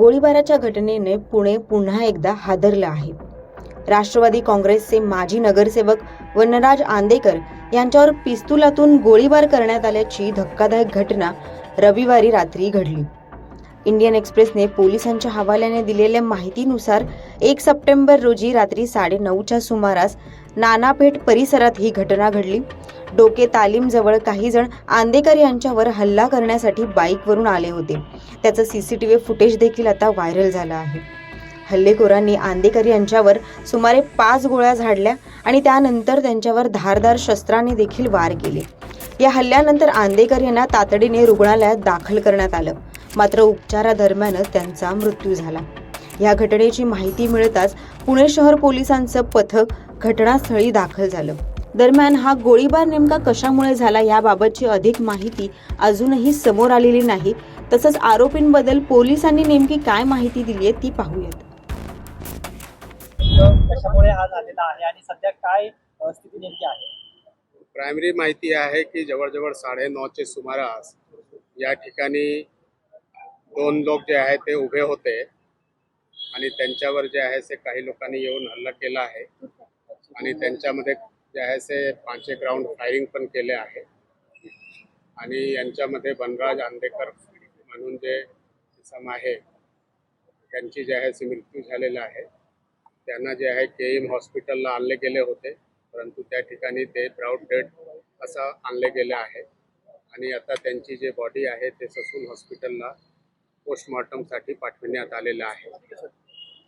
गोळीबाराच्या घटनेने पुणे पुन्हा एकदा हादरलं आहे. राष्ट्रवादी काँग्रेसचे माजी नगरसेवक वनराज आंदेकर यांच्यावर पिस्तुलातून गोळीबार करण्यात आल्याची धक्कादायक घटना रविवारी रात्री घडली. इंडियन एक्सप्रेसने पोलिसांच्या हवाल्याने दिलेल्या माहितीनुसार एक सप्टेंबर रोजी रात्री साडेनऊच्या सुमारास नानापेठ परिसरात ही घटना घडली. डोके तालीमजवळ काही जण आंदेकर यांच्यावर हल्ला करण्यासाठी बाईकवरून आले होते. त्याचं C C T V footage देखील आता व्हायरल झालं आहे. हल्लेखोरांनी आंदेकर यांच्यावर सुमारे पाच गोळ्या झाडल्या आणि त्यानंतर त्यांच्यावर धारदार शस्त्राने देखील वार केले. या हल्ल्यानंतर आंदेकर यांना तातडीने रुग्णालयात दाखल करण्यात आलं. मात्र उपचारादरम्यानच त्यांचा मृत्यू झाला. या घटनेची माहिती मिळताच पुणे शहर पोलिसांचं पथक घटनास्थळी दाखल झालं. दरम्यान हा गोळीबार नेमका कशामुळे झाला याबाबतची अधिक माहिती अजूनही समोर आलेली नाही. तसंच आरोपींबद्दल पोलिसांनी नेमकी काय माहिती दिली आहे ती पाहूयात. कशामुळे हा झालेला आहे आणि सध्या काय अ, स्थिती नेमकी आहे? प्रायमरी माहिती आहे की जवळजवळ साडेनऊचे सुमारास या ठिकाणी दोन लोक जे आहे ते उभे होते आणि त्यांच्यावर जे आहे ते काही लोकांनी येऊन हल्ला केला आहे. आणि त्यांच्यामध्ये जे आहे ते पाच एक राऊंड फायरिंग पण केले आहे. आणि यांच्यामध्ये बनराज आंदेकर म्हणून जे इसम आहे त्यांची जे आहे ते मृत्यू झालेला आहे. त्यांना जे आहे के एम हॉस्पिटलला आणले गेले होते परंतु त्या ठिकाणी ते ब्राउड डेड असं आणले गेले आहे. आणि आता त्यांची जे बॉडी आहे ते ससून हॉस्पिटलला पोस्टमॉर्टमसाठी पाठविण्यात आलेलं आहे.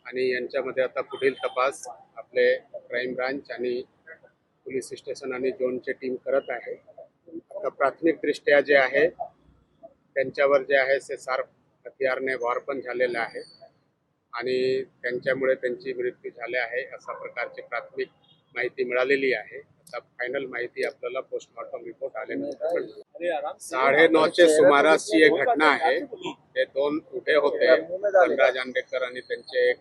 आणि यांच्यामध्ये आता पुढील तपास आपले क्राईम ब्रांच आणि पोलीस स्टेशन आणि झोनची टीम करत आहे. आता प्राथमिकदृष्ट्या जे आहे त्यांच्यावर जे आहे ते सार्प हत्यारने वार पण झालेला आहे. आणि त्यांच्यामुळे त्यांची मृत्यू झाली आहे अशा प्रकारची प्राथमिक माहिती मिळालेली आहे. आता फायनल माहिती आपल्याला पोस्टमॉर्टम रिपोर्ट आल्यानंतर. साडे नऊचे सुमारासची एक घटना आहे. ते दोन उभे होते. वनराज आंबेडकर आणि त्यांचे एक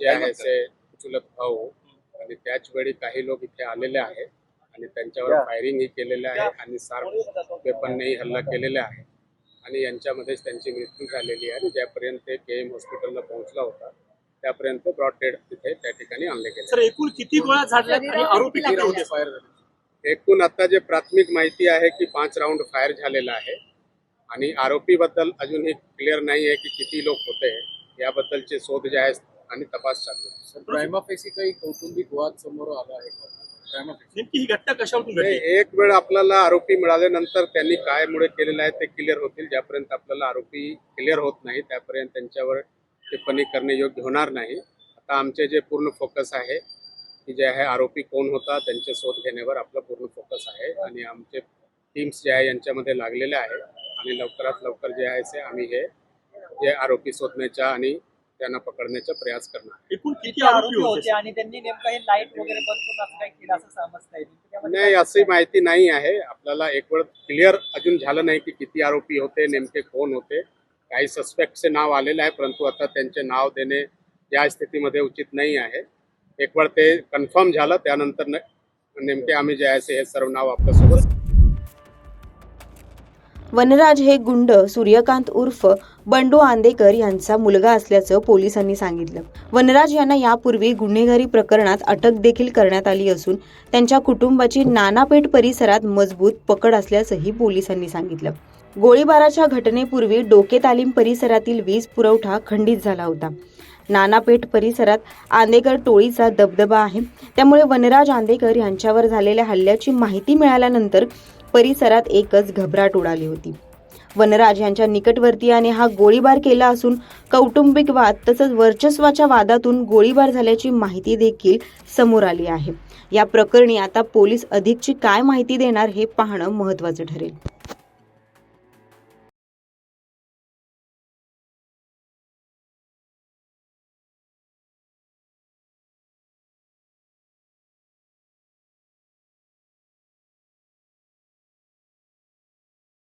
जे आहे ते चुलत भाऊ. आणि त्याच वेळी काही लोक इथे आलेले आहेत. आणि त्यांच्यावर फायरिंग ही केलेलं आहे. आणि सार्प वेपननेही हल्ला केलेला आहे. आणि यांच्यामध्येच त्यांची मृत्यू झालेली आहे. आणि ज्यापर्यंत ते के एम हॉस्पिटलला पोहोचला होता त्यापर्यंत ब्रॉड डेड तिथे त्या ठिकाणी आणले गेले. सर एकूण किती गोळ्या झाडल्यात आणि आरोपी किती होते फायर एकूण आता जे प्राथमिक माहिती आहे की पाच राऊंड फायर झालेला आहे आणि आरोपीबद्दल अजून हे क्लिअर नाही आहे की किती लोक होते. याबद्दलचे शोध जे आहे आणि तपास चालू आहे. सर काही कौटुंबिक वाद समोर आला आहे नेमकी ही घटना कशावरून नाही, घडली एक वेळ आपल्याला आरोपी मिळाल्यानंतर त्यांनी काय मुळे केलेलं आहे ते क्लिअर होतील. ज्यापर्यंत आपल्याला आरोपी क्लिअर होत नाही त्यापर्यंत त्यांच्यावर टिप्पणी करणे योग्य होणार नाही. आता आमचे जे पूर्ण फोकस आहे की जे आहे आरोपी कोण होता त्यांचे शोध घेण्यावर आपला पूर्ण फोकस आहे. आणि आमचे टीम्स जे आहे यांच्यामध्ये लागलेले आहे. आणि लवकरात लवकर जे आहे ते आम्ही हे जे आरोपी शोधण्याचा आणि त्यांना पकडण्याचा प्रयास करणार. एकूण किती आरोपी होते? आणि त्यांनी नेमकं हे लाइट वगैरे बंद करून असं काही केलं असं समजता येईल त्यामध्ये नाही अशी माहिती नाही आहे. आपल्याला एक वेळ क्लिअर अजून झालं नाही की किती आरोपी होते नेमके कोण होते. काही सस्पेक्टचे नाव आलेले आहे परंतु आता त्यांचे नाव देणे या स्थितीमध्ये उचित नाही आहे. एक वेळ ते कन्फर्म झालं त्यानंतर नेमके आम्ही जे आहे हे सर्व नाव आपल्यासोबत वनराज हे गुंड सूर्यकांत उर्फ बंडू आंदेकर यांचा मुलगा असल्याचं पोलिसांनी सांगितलं. वनराज यांना यापूर्वी गुन्हेगारी प्रकरणात अटक देखील करण्यात आली असून त्यांच्या कुटुंबाची नानापेठ परिसरात मजबूत पकड असल्याचंही पोलिसांनी सांगितलं. गोळीबाराच्या घटनेपूर्वी डोके तालीम परिसरातील वीज पुरवठा खंडित झाला होता. नानापेठ परिसरात आंदेकर टोळीचा दबदबा आहे. त्यामुळे वनराज आंदेकर यांच्यावर झालेल्या हल्ल्याची माहिती मिळाल्यानंतर परिसरात एकच घबराट उडाली होती. वनराज यांच्या निकटवर्तीयाने हा गोळीबार केला असून कौटुंबिक वाद तसंच वर्चस्वाच्या वादातून गोळीबार झाल्याची माहिती देखील समोर आली आहे. या प्रकरणी आता पोलीस अधिकची काय माहिती देणार हे पाहणं महत्त्वाचं ठरेल.